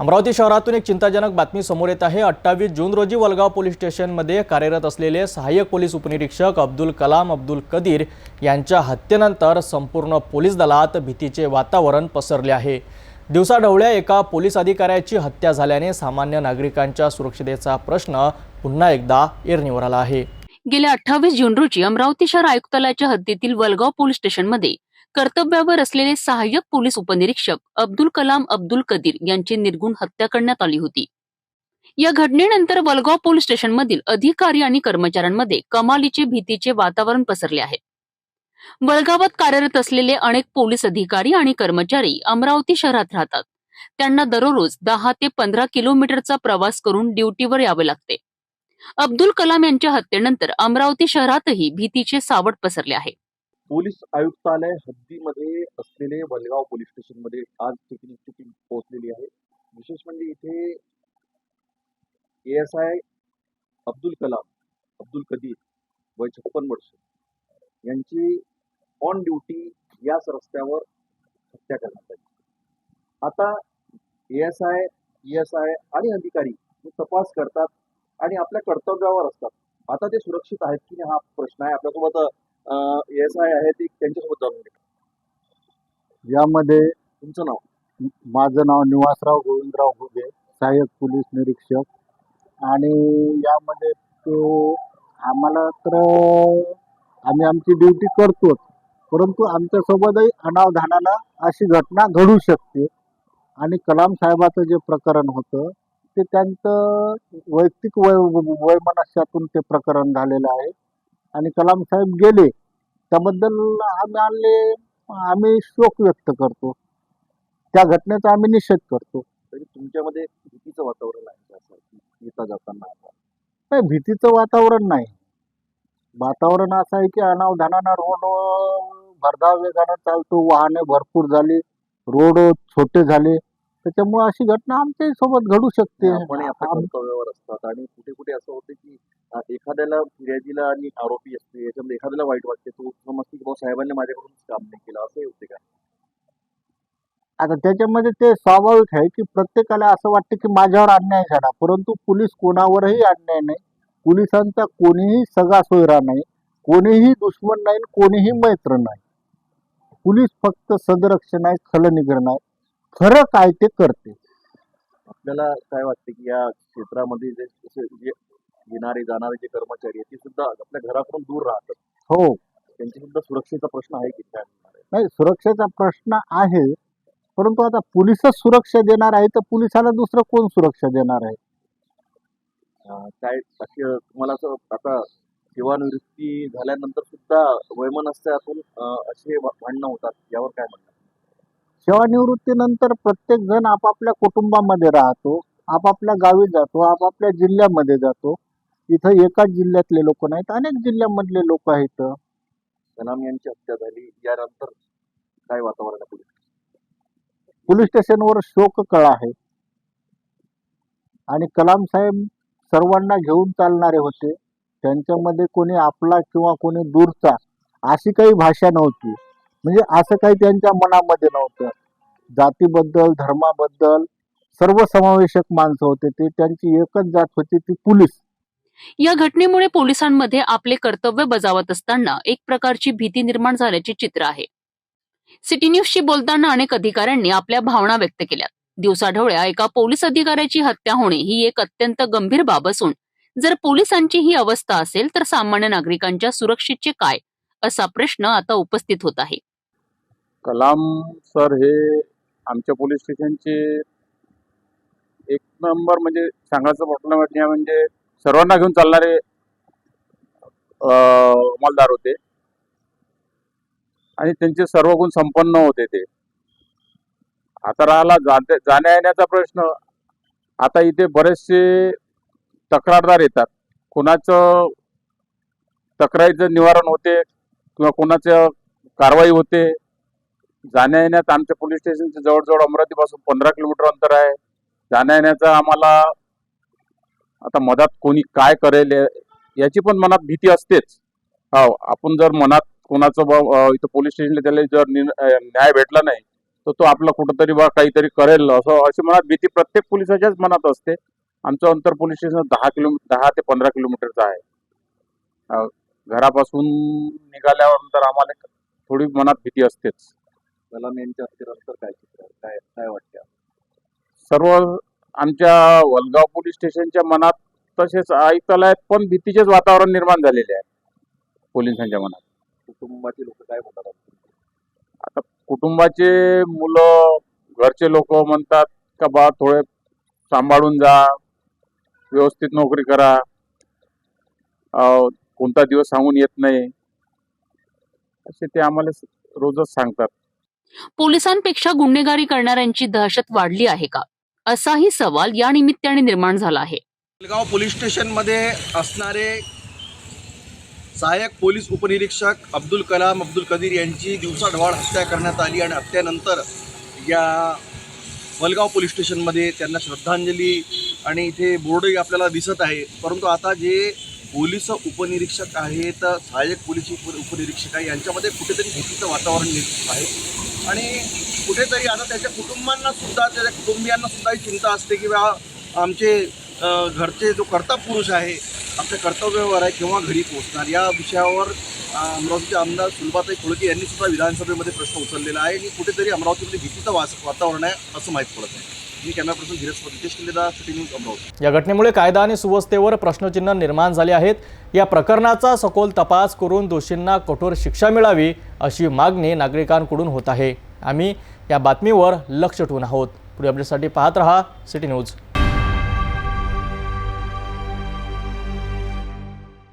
अमरावती शहरातून एक चिंताजनक बातमी समोर येत आहे. अठ्ठावीस जून रोजी वलगाव पोलीस स्टेशनमध्ये कार्यरत असलेले सहाय्यक पोलीस उपनिरीक्षक अब्दुल कलाम अब्दुल कदीर यांच्या हत्येनंतर संपूर्ण पोलीस दलात भीतीचे वातावरण पसरले आहे. दिवसाढवळ्या एका पोलीस अधिकाऱ्याची हत्या झाल्याने सामान्य नागरिकांच्या सुरक्षितेचा प्रश्न पुन्हा एकदा एरणीवर आला आहे. गेल्या अठ्ठावीस जून रोजी अमरावती शहर आयुक्तालयाच्या हद्दीतील वलगाव पोलीस स्टेशनमध्ये कर्तव्यावर असलेले सहाय्यक पोलीस उपनिरीक्षक अब्दुल कलाम अब्दुल कदीर यांची निर्गुण हत्या करण्यात आली होती. या घटनेनंतर वलगाव पोलीस स्टेशनमधील अधिकारी आणि कर्मचाऱ्यांमध्ये कमालीचे भीतीचे वातावरण पसरले आहे. वळगावात कार्यरत असलेले अनेक पोलीस अधिकारी आणि कर्मचारी अमरावती शहरात राहतात. त्यांना दररोज दहा ते पंधरा किलोमीटरचा प्रवास करून ड्युटीवर यावे लागते. अब्दुल कलाम यांच्या हत्येनंतर अमरावती शहरातही भीतीचे सावट पसरले आहे. पोलीस आयुक्तालय हद्दीमध्ये असलेले वलगाव पोलीस स्टेशनमध्ये आज टेक्निक टीम पोहोचलेली आहे. विशेष म्हणजे इथे A S I Abdul Kalam Abdul Kadir वय छप्पन वर्ष यांची ऑन ड्युटी याच रस्त्यावर हत्या करण्यात आली. आता A S I E S I आणि अधिकारी तपास करतात आणि आपल्या कर्तव्यावर असतात. आता ते सुरक्षित आहेत की नाही हा प्रश्न आहे. आपल्यासोबत एस आय आहे ते त्यांच्यासोबत जाणून घ्या यामध्ये तुमचं नाव माझं नाव निवासराव गोविंदराव घुगे सहाय्यक पोलीस निरीक्षक आणि यामध्ये तो आम्हाला तर आम्ही आमची ड्युटी करतोच परंतु आमच्यासोबतही अनावधानानं अशी घटना घडू शकते आणि कलाम साहेबाचं जे प्रकरण होतं ते त्यांचं वैयक्तिक वय वैमनस्यातून ते प्रकरण झालेलं आहे आणि कलाम साहेब गेले त्याबद्दल आम्ही आणले आम्ही शोक व्यक्त करतो. त्या घटनेचा आम्ही निषेध करतो. तरी तुमच्यामध्ये भीतीचं वातावरण आहे असं? येता जाताना? आता नाही भीतीचं वातावरण नाही. वातावरण असं आहे की अनावधानानं रोड भरधाव वेगानं चालतो वाहने भरपूर झाली रोड छोटे झाले. त्याच्यामुळे अशी घटना आमच्याही सोबत घडू शकते. आपण असतात आणि कुठे कुठे असं होतं की एखाद्याला फिर्यादीला आणि आरोपी असते याच्यामध्ये एखाद्याला वाईट वाटते तो समजते की बाबा साहेबांनी माझ्याकडून काम नाही केलं असंही होते का? आता त्याच्यामध्ये ते स्वाभाविक आहे की प्रत्येकाला असं वाटतं की माझ्यावर अन्याय झाला. परंतु पोलीस कोणावरही अन्याय नाही. पोलिसांचा कोणीही सगळा सोयरा नाही. कोणीही दुश्मन नाही कोणीही मैत्र नाही. पोलीस फक्त सदरक्षण आहे खलनिग्रह आहे खरं काय ते करते. आपल्याला काय वाटते की या क्षेत्रामध्ये जे येणारे जाणारे जे कर्मचारी आहेत ते सुद्धा आपल्या घराकडून दूर राहतात. हो. त्यांची सुद्धा सुरक्षेचा प्रश्न आहे की काय? नाही सुरक्षेचा प्रश्न आहे परंतु आता पोलीसच सुरक्षा देणार आहे तर पोलिसाला दुसरं कोण सुरक्षा देणार आहे? काय तुम्हाला असं आता सेवानिवृत्ती झाल्यानंतर सुद्धा वैमनस्यातून असे भांडणं होतात यावर काय म्हणणार सेवानिवृत्तीनंतर प्रत्येक जण आपापल्या कुटुंबामध्ये राहतो आपापल्या गावी जातो आपापल्या जिल्ह्यामध्ये जातो. इथं एकाच जिल्ह्यातले लोक नाहीत अनेक जिल्ह्यामधले लोक आहेत. कलाम यांची हत्या झाली. यानंतर काय वातावरण आहे पोलीस? पोलीस स्टेशनवर शोककळा आहे. आणि कलाम साहेब सर्वांना घेऊन चालणारे होते. त्यांच्यामध्ये कोणी आपला किंवा कोणी दूरचा अशी काही भाषा नव्हती. म्हणजे असं काही त्यांच्या मनामध्ये नव्हतं. जातीबद्दल धर्माबद्दल सर्वसमावेशक माणसं होते. ते त्यांची एकच जात होती ती पोलीस. या घटनेमुळे पोलिसांमध्ये आपले कर्तव्य बजावत असताना एक प्रकारची भीती निर्माण झाल्याचे चित्र आहे. सिटी न्यूजशी बोलताना अनेक अधिकाऱ्यांनी आपल्या भावना व्यक्त केल्या. दिवसाढवळ्या एका पोलीस अधिकाऱ्याची हत्या होणे ही एक अत्यंत गंभीर बाब असून जर पोलिसांची ही अवस्था असेल तर सामान्य नागरिकांच्या सुरक्षेचे काय? असा प्रश्न आता उपस्थित होत आहे. कलाम सर हे आमच्या पोलीस स्टेशनचे एक नंबर म्हणजे सांगायचं म्हटलं म्हणजे म्हणजे सर्वांना घेऊन चालणारे अंमलदार होते. आणि त्यांचे सर्व गुण संपन्न होते ते. आता राहिला जाते जाण्या येण्याचा प्रश्न. आता इथे बरेचसे तक्रारदार येतात. कोणाचं तक्रारीचं निवारण होते किंवा कोणाचं कारवाई होते. जाण्या येण्यात आमच्या पोलीस स्टेशनच्या जवळजवळ अमरावतीपासून पंधरा किलोमीटर अंतर आहे. जाण्या येण्याचा आम्हाला आता मधात कोणी काय करेल याची पण मनात भीती असतेच. हो आपण जर मनात कोणाचं इथं पोलीस स्टेशनला त्याला जर न्याय भेटला नाही तर तो आपला कुठंतरी बा काहीतरी करेल. असं अशी मनात भीती प्रत्येक पोलिसाच्याच मनात असते. आमचं अंतर पोलीस स्टेशन दहा किलो दहा ते पंधरा किलोमीटरचं आहे. घरापासून निघाल्यानंतर आम्हाला थोडी मनात भीती असतेच. यांच्या हत्येनंतर काय काय काय वाटतं? सर्व आमच्या वलगाव पोलीस स्टेशनच्या मनात तसेच आयुक्तालयात पण भीतीचेच वातावरण निर्माण झालेले आहे पोलिसांच्या मनात. कुटुंबाचे लोक काय म्हणतात? आता कुटुंबाचे मुलं घरचे लोक म्हणतात का बा थोडे सांभाळून जा व्यवस्थित नोकरी करा. कोणता दिवस सांगून येत नाही. असे ते आम्हाला रोजच सांगतात. पोलिसांपेक्षा गुन्हेगारी करणाऱ्यांची दहशत वाढली आहे का? असाही सवाल या निमित्ताने निर्माण झाला आहे. बेलगाव पोलीस स्टेशनमध्ये असणारे सहाय्यक पोलीस उपनिरीक्षक अब्दुल कलाम अब्दुल कदीर यांची दिवसाढवाळ हत्या करण्यात आली आणि हत्येनंतर या वलगाव पोलीस स्टेशनमध्ये त्यांना श्रद्धांजली आणि इथे बोर्डही आपल्याला दिसत आहे. परंतु आता जे पोलीस उपनिरीक्षक आहेत सहाय्यक पोलीस उप उपनिरीक्षक आहे यांच्यामध्ये कुठेतरी भीतीचं वातावरण निर्माण आहे. आणि कुठेतरी आता त्याच्या कुटुंबांना सुद्धा त्याच्या कुटुंबियांना सुद्धा ही चिंता असते की बा आमचे घरचे जो कर्ता पुरुष आहे आमच्या कर्तव्यावर आहे केव्हा घरी पोहोचणार? या विषयावर अमरावतीचे आमदार सुलभाताई खोळके यांनी सुद्धा विधानसभेमध्ये प्रश्न उचललेला आहे. आणि कुठेतरी अमरावतीमध्ये भीतीचं वास वातावरण आहे असं माहीत पडत आहे. मी camera Dheeraj city news Amravati. या घटनेमुळे कायदा आणि सुव्यवस्थेवर प्रश्नचिन्ह निर्माण झाले आहेत. या प्रकरणाचा सखोल तपास करून दोषींना कठोर शिक्षा मिळावी अशी मागणी नागरिकांकडून होत आहे. आम्ही या बातमीवर लक्ष ठेवून आहोत. पुढे अपडेटसाठी पाहत रहा सिटी न्यूज.